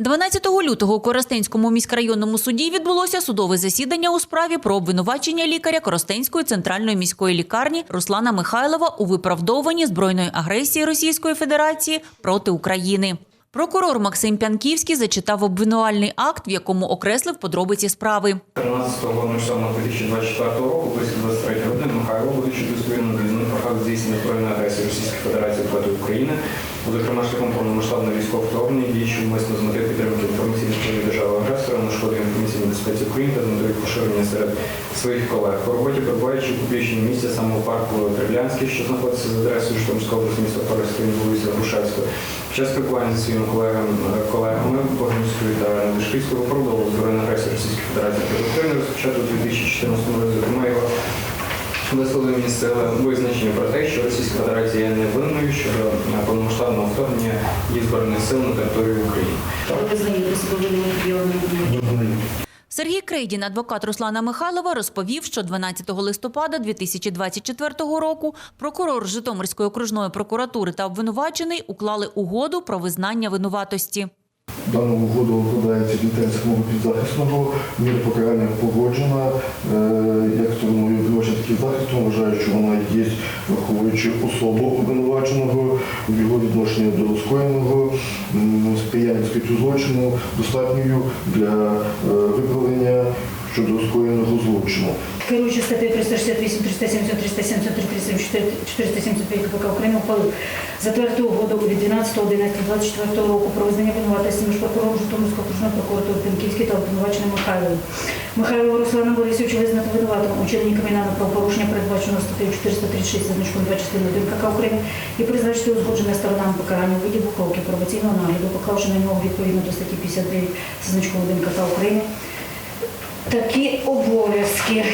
12 лютого у Коростенському міськрайонному суді відбулося судове засідання у справі про обвинувачення лікаря Коростенської центральної міської лікарні Руслана Михайлова у виправдовуванні збройної агресії Російської Федерації проти України. Прокурор Максим Пянківський зачитав обвинувальний акт, в якому окреслив подробиці справи. 13.07.2024 року, близько 23 години, Михайло, будучи достовірно вільним про здійснення збройної агресії Російської Федерації проти України, зокрема шляхом повномасштабного військового вторгнення, діючи вмисно з метою підтримки інформаційної полі держави агресора, на шкоду інформаційній безпеці України та з метою поширення серед своїх колег. По роботі перебуваючи у публічному місці саме у парку Трилянський, що знаходиться за адресою Житомирської області міста Форестин, вулиця Грушевська, під час спілкування зі своїми колегами, колегами Богомільською та Дешківською виправдовував збройну агресію Російської Федерації проти України розпочато у 2014 році. Зокрема, його висловили місцеве визначення про те, що Російська Федерація є невинною щодо повномасштабного вторгнення її збройних сил на територію України. Сергій Крейдін, адвокат Руслана Михайлова, розповів, що 12 листопада 2024 року прокурор Житомирської окружної прокуратури та обвинувачений уклали угоду про визнання винуватості. Дану угоду укладається з інтересом підзахисного, міра покарання погоджена. Е, Як стороною обвинувачення таким вважаю, що вона є, враховуючи особу обвинуваченого, в його відношенні до скоєного, сприяння злочину достатньою для е, виправлення щодо скоєного злочину. Керуючи статтею 368, 370, 373, 374, 475 КПК України ухвалив затвердити угоду від 12.11.24 року про визнання винуватості між прокурором Житомирської окружної прокуратури Пінківський та обвинуваченим Михайловим. Михайлова Руслана Борисовича визнати винуватим у вчиненні кримінального правопорушення, передбаченого статтею 436 за значком 2 частини 1 КК України і призначити узгоджене сторонам покарання у виді двох пробаційного нагляду, поклавши на нього відповідно до статті 59 за значком 1 КК України такі обов'язки.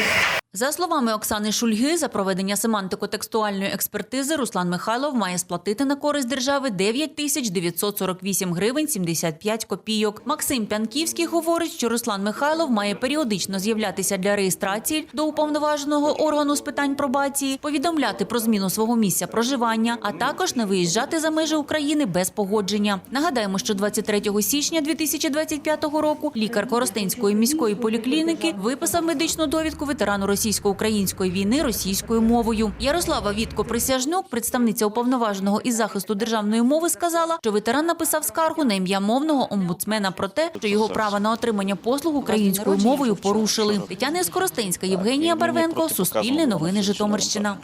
За словами Оксани Шульги, за проведення семантико-текстуальної експертизи Руслан Михайлов має сплатити на користь держави 9 тисяч 948 гривень 75 копійок. Максим Пянківський говорить, що Руслан Михайлов має періодично з'являтися для реєстрації до уповноваженого органу з питань пробації, повідомляти про зміну свого місця проживання, а також не виїжджати за межі України без погодження. Нагадаємо, що 23 січня 2025 року лікар Коростенської міської поліклініки виписав медичну довідку ветерану російсько-української війни російською мовою. Ярослава Вітко Присяжнюк, представниця уповноваженого із захисту державної мови, сказала, що ветеран написав скаргу на ім'я мовного омбудсмена про те, що його право на отримання послуг українською мовою порушили. Тетяна Скоростенська, Євгенія Барвенко, Суспільне новини Житомирщина.